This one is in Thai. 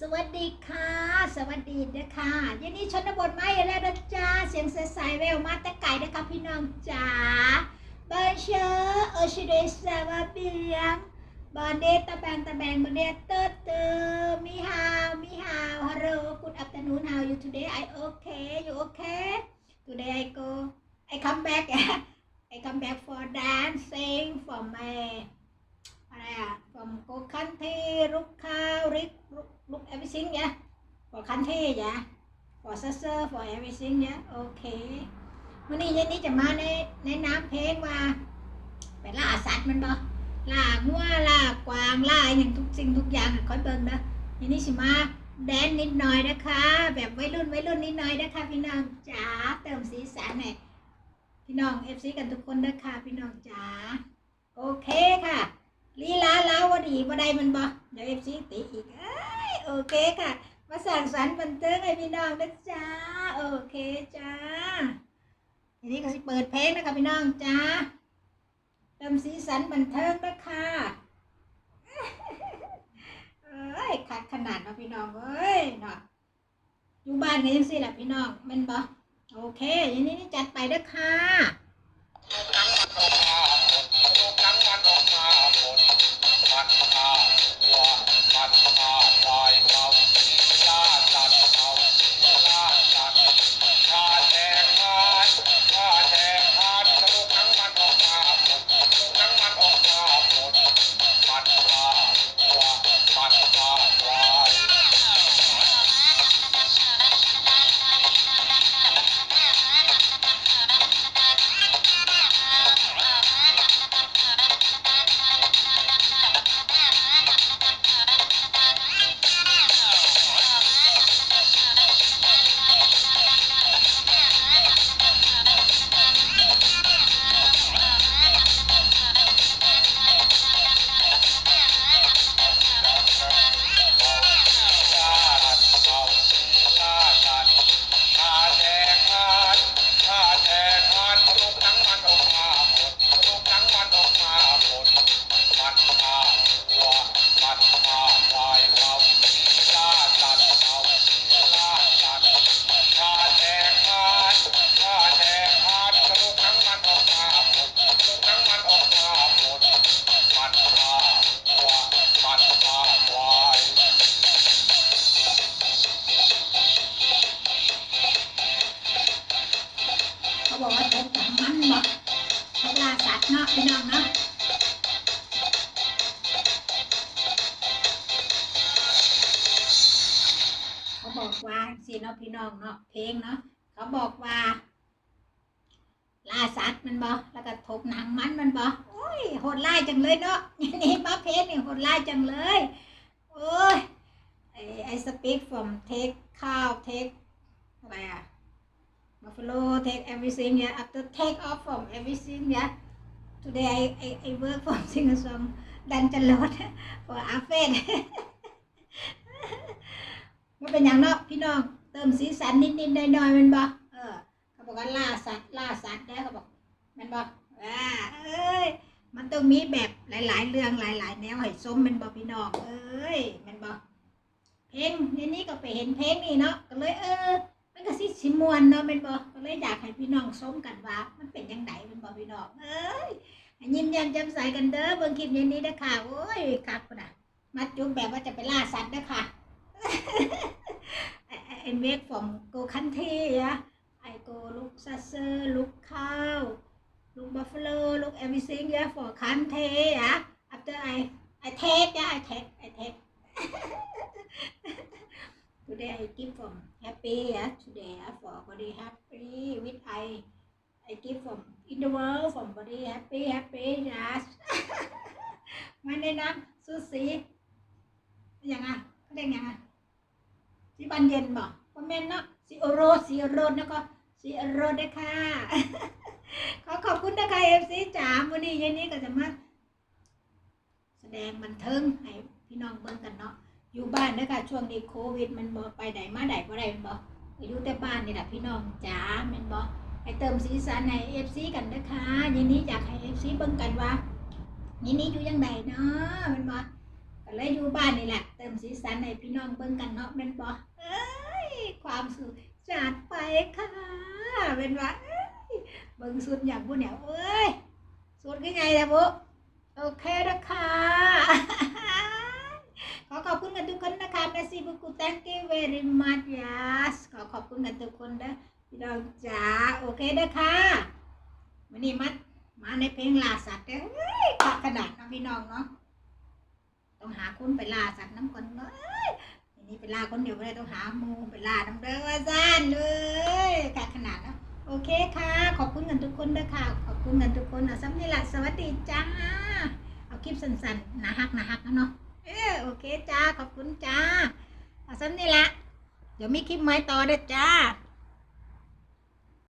สวัสดีค่ะ สวัสดีนะคะยินดีชนบทไมาอีกแล้วนะจ้าเสียงใสๆแววมาแต่ไก่นะคะพี่น้องจ๋าบานเชอร์โอชิเดสวาเบียงบานเดตะแบงตะแบงบานเดตเตอร์เตอร์มีฮาวมีฮาวฮัลโหล good afternoon how you today I okay you okay today I go I come back I come back for dancing for my อะไรอะ from go country ลูกข้าวริก look everything yeah for country yeah for sister for everything yeah โอเควันนี้เย็นนี้จะมาในในน้ำเพลงว่าไปล่าสัตว์มันบ่ล่างัวล่ากวางล่าอย่างทุกสิ่งทุกอย่างอะคอยเบิ่งนะเย็นนี้สิมาแดนนิดหน่อยนะคะ แบบวัยรุ่นวัยรุ่นนิดหน่อยนะคะ พี่น้องจ๋าเติมสีสันให้พี่น้องเอฟซีกันทุกคนนะคะพี่น้องจ๋าโอเคค่ะลีลาลาวดีบ่ได้มันบ่เดี๋ยวเอฟซีติอีกเอ้ย โอเคค่ะ มาสั่งสรรค์บันเทิงให้พี่น้องนะจ้าโอเคจ้าทีนี้ก็สิเปิดเพลงนะคะพี่น้องจ้าเติมสีสันบันเทิงนะคะเอ้ยคัดขนาดเนาะพี่น้องเอ้ยเนาะอยู่บ้านกันยังสิแหละพี่น้องมันบ่โอเคทีนี้นี่จัดไปเด้อค่ะ เขาบอกว่าสิเนาะพี่น้องเนาะเพลงเนาะเขาบอกว่าล่าสัตว์มันบ่แล้วก็ถกหนังมันมันบ่โอ้ยโหดร้ายจังเลยเนาะนี่มาเพลงนี่โหดร้ายจังเลยโอ้ยไอไอสปีก from take ข้าว take อะไรอะ Buffalo take everything yeah after take off from everything yeah today I I, I work from singer song ดันจันรถ for อาเฟนมันเป็นอย่างนาะพี่น้องเติมสีสันนิดๆหน่อยๆแมันบ่เออเขาบอกว่าล่าสัตว์ล่าสัตว์ได้เขาบอกมันบ่อ่าเอ้ยมันต้องมีแบบหลาย ๆ เรื่องหลาย ๆ แนวให้สมมันบ่พี่น้องเอ้ยมันบ่เพลงในนี้ก็ไปเห็นเพลงนี่เนาะก็เลยเออมันก็สิสิมวนเนาะม่นบ่ก็เลยอยากให้พี่น้องชมกันว่า มันเป็นจังไดแม่นบ่พี่น้องเอ้ย ยิ้มแย้มจำมใสกันเด้อเบิ่งคลิปเย็นนี้นะคะโอ้ยคับนะมัดจุ๊บแบบว่าจะไปล่าสัตว์นะคะไอเมกฟอมโกคันเทียไอโกลุกซัสเซอร์ลุกข้าวลุกบัฟเฟลลุกเอวิซิงยาฟอคันเทียอัปเตอร์ไอไอเทคยะไอเทคไอเทค today I give from happy yeah today for body happy with I I give from in the world from body happy happy yes มาในน้ำซูสียังไงเขาเรียกยังไงสีบันเย็นบอกคอมเมนต์เนาะสีโอโรสีโอโรนะก็สีโอโรนะค่ะ ขอขอบคุณนะคะเอฟซีจ๋าวันนี้เย็นนี้ก็จะมาแสดงบันเทิงให้พี่น้องเบิ่งกันเนาะอยู่บ้านเด้อค่ะช่วงนี้โควิด มันบ่ไปไหนมาไหนบ่ได้ม่นบ่ก็อยู่แต่บ้านนี่แหละพี่น้องจ๋าม่นบ่ ให้เติมสีสันให้ FC กันเด้อค่ะยินนี้อยากให้ FC เบิ่งกันว่ายินนี้อยู่ยังไงเนาะม่นบ่ก็เลยอยู่บ้านนี่แหละ เติมสีสันให้พี่น้องเบิ่งกันเนาะแม่นบ่เอ้ยความสุขจัดไปค่ะเป็นว่าเอ้ยเบิ่งสุดอย่างผู้เนี่ยเอ้ยสุดคือไงล่ะบุโอเคนะคะขอขอบคุณกันทุกคนนะคะแมซี่บุกุ thank you very much yes ขอขอบคุณกันทุกคนนะ พี่น้องจ๋าโอเคนะคะวันนี้มามาในเพลงลาสัตว์เด้อเฮ้ยขากระดาษนะพี่น้องเนาะต้องหาคนไปล่าสัตว์น้ำคนเอ้ยทีนี้ไปล่าคนเดียวไม่ได้ต้องหาหมูไปล่าน้ำเด้อว่าซ่านเลยกะขนาดนะโอเคค่ะ ขอบคุณกันทุกคนด้วยค่ะ ขอบคุณกันทุกคนนะสำนีละสวัสดีจ้าเอาคลิปสั้นๆนะฮักนะฮักนะเนาะเออโอเคจ้าขอบคุณจ้าเอาซ้ำนี่ละเดี๋ยวมีคลิปใหม่ต่อเด้อจ้า